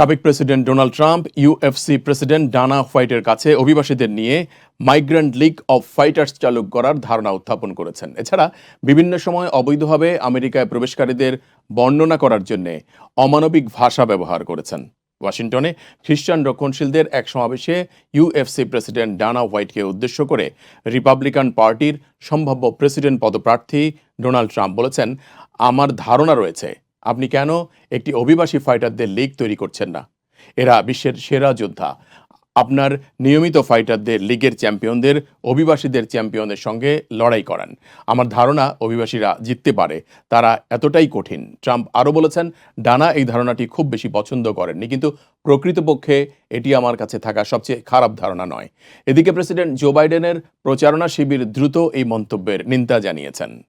সাবেক president Donald Trump, UFC president Dana হোয়াইটের কাছে অভিবাসীদের নিয়ে মাইগ্রেন্ট লিগ অফ ফাইটার্স চালু করার ধারণা উত্থাপন করেছেন। এছাড়া বিভিন্ন সময় অবৈধভাবে আমেরিকায় প্রবেশকারীদের বর্ণনা করার জন্য অমানবিক ভাষা ব্যবহার করেছেন। ওয়াশিংটনে খ্রিস্টান রক্ষণশীলদের এক সমাবেশে ইউএফসি প্রেসিডেন্ট ডানা হোয়াইটকে উদ্দেশ্য করে রিপাবলিকান পার্টির সম্ভাব্য প্রেসিডেন্ট পদপ্রার্থী ডোনাল্ড ট্রাম্প বলেছেন, আমার ধারণা রয়েছে আপনি কেন একটি অভিবাসী ফাইটারদের লিগ তৈরি করছেন না? এরা বিশ্বের সেরা যোদ্ধা। আপনার নিয়মিত ফাইটারদের লিগের চ্যাম্পিয়নদের, অভিবাসীদের চ্যাম্পিয়নদের সঙ্গে লড়াই করান। আমার ধারণা, অভিবাসীরা জিততে পারে। তারা এতটাই কঠিন। ট্রাম্প আরও বলেছেন, ডানা এই ধারণাটি খুব বেশি পছন্দ করেননি। কিন্তু প্রকৃতপক্ষে এটি আমার কাছে থাকা সবচেয়ে খারাপ ধারণা নয়। এদিকে প্রেসিডেন্ট জো বাইডেনের প্রচারণা শিবির দ্রুত এই মন্তব্যের নিন্দা জানিয়েছেন।